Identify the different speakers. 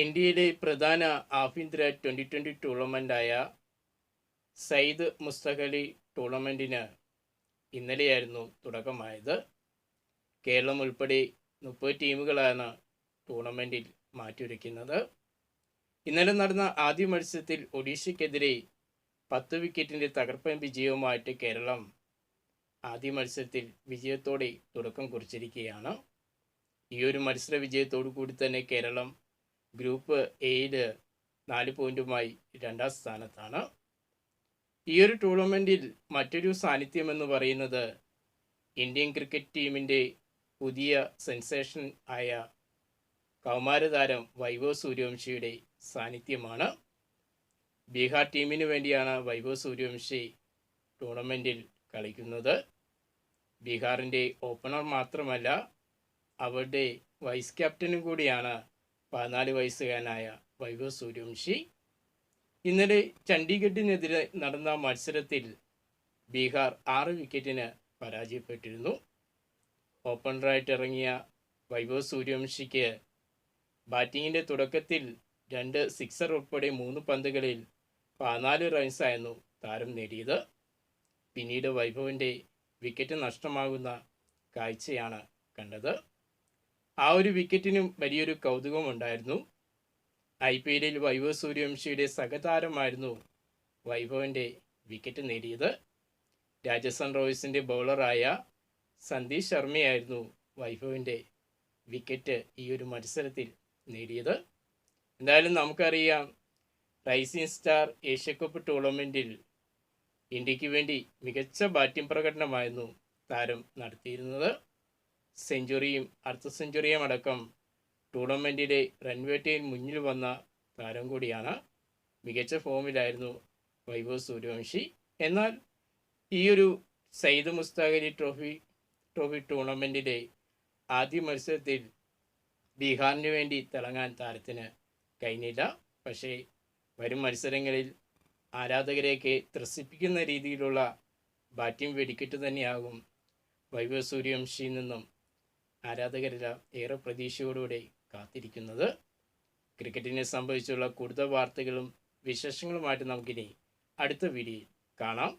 Speaker 1: ഇന്ത്യയിലെ പ്രധാന ആഭ്യന്തര ട്വന്റി ട്വന്റി ടൂർണമെന്റായ സയ്യിദ് മുസ്തഖലി ടൂർണമെന്റിന് ഇന്നലെയായിരുന്നു തുടക്കമായത്. കേരളം ഉൾപ്പെടെ മുപ്പത് ടീമുകളാണ് ടൂർണമെന്റിൽ മാറ്റിയൊരുക്കുന്നത്. ഇന്നലെ നടന്ന ആദ്യ മത്സരത്തിൽ ഒഡീഷയ്ക്കെതിരെ പത്ത് വിക്കറ്റിന്റെ തകർപ്പൻ വിജയവുമായിട്ട് കേരളം ആദ്യ മത്സരത്തിൽ വിജയത്തോടെ തുടക്കം കുറിച്ചിരിക്കുകയാണ്. ഈ ഒരു മത്സര വിജയത്തോടു കൂടി തന്നെ കേരളം ഗ്രൂപ്പ് എയിൽ നാല് പോയിന്റുമായി രണ്ടാം സ്ഥാനത്താണ്. ഈ ഒരു ടൂർണമെന്റിൽ മറ്റൊരു സാന്നിധ്യം എന്ന് പറയുന്നത് ഇന്ത്യൻ ക്രിക്കറ്റ് ടീമിന്റെ പുതിയ സെൻസേഷൻ ആയ കൗമാരതാരം വൈഭവ് സൂര്യവംശിയുടെ സാന്നിധ്യമാണ്. ബീഹാർ ടീമിന് വേണ്ടിയാണ് വൈഭവ് സൂര്യവംശി ടൂർണമെന്റിൽ കളിക്കുന്നത്. ബീഹാറിന്റെ ഓപ്പണർ മാത്രമല്ല അവരുടെ വൈസ് ക്യാപ്റ്റനും കൂടിയാണ് പതിനാല് വയസ്സുകാരനായ വൈഭവ് സൂര്യവംശി. ഇന്നലെ ചണ്ഡീഗഡിനെതിരെ നടന്ന മത്സരത്തിൽ ബീഹാർ ആറ് വിക്കറ്റിന് പരാജയപ്പെട്ടിരുന്നു. ഓപ്പണറായിട്ട് ഇറങ്ങിയ വൈഭവ് സൂര്യവംശിക്ക് ബാറ്റിങ്ങിന്റെ തുടക്കത്തിൽ രണ്ട് സിക്സർ ഉൾപ്പെടെ മൂന്ന് പന്തുകളിൽ പതിനാല് റൺസായിരുന്നു താരം നേടിയത്. പിന്നീട് വൈഭവിന്റെ വിക്കറ്റ് നഷ്ടമാകുന്ന കാഴ്ചയാണ് കണ്ടത്. ആ ഒരു വിക്കറ്റിനും വലിയൊരു കൗതുകമുണ്ടായിരുന്നു. ഐ പി എല്ലിൽ വൈഭവ് സൂര്യവംശിയുടെ സഹതാരമായിരുന്നു വൈഭവന്റെ വിക്കറ്റ് നേടിയത്. രാജസ്ഥാൻ റോയൽസിന്റെ ബൗളറായ സന്ദീപ് ശർമ്മയായിരുന്നു വൈഭവിന്റെ വിക്കറ്റ് ഈ ഒരു മത്സരത്തിൽ നേടിയത്. എന്തായാലും നമുക്കറിയാം റൈസിംഗ് സ്റ്റാർ ഏഷ്യക്കപ്പ് ടൂർണമെന്റിൽ ഇന്ത്യയ്ക്ക് വേണ്ടി മികച്ച ബാറ്റിംഗ് പ്രകടനമായിരുന്നു താരം നടത്തിയിരുന്നത്. സെഞ്ചുറിയും അർദ്ധ സെഞ്ചുറിയും അടക്കം ടൂർണമെന്റിലെ റൺവേറ്റയിൽ മുന്നിൽ വന്ന താരം കൂടിയാണ്. മികച്ച ഫോമിലായിരുന്നു വൈഭവ് സൂര്യവംശി. എന്നാൽ ഈ ഒരു സയ്യിദ് മുസ്താഖലി ട്രോഫി ട്രോഫി ടൂർണമെന്റിലെ ആദ്യ മത്സരത്തിൽ ബീഹാറിന് വേണ്ടി തിളങ്ങാൻ താരത്തിന് കഴിഞ്ഞില്ല. പക്ഷേ വരും മത്സരങ്ങളിൽ ആരാധകരെയൊക്കെ ത്രസിപ്പിക്കുന്ന രീതിയിലുള്ള ബാറ്റിംഗ് വെടിക്കെട്ട് തന്നെയാകും വൈഭവ് സൂര്യവംശിയിൽ നിന്നും ആരാധകരെല്ലാം ഏറെ പ്രതീക്ഷയോടുകൂടി കാത്തിരിക്കുന്നത്. ക്രിക്കറ്റിനെ സംബന്ധിച്ചുള്ള കൂടുതൽ വാർത്തകളും വിശേഷങ്ങളുമായിട്ട് നമുക്കിനി അടുത്ത വീഡിയോയിൽ കാണാം.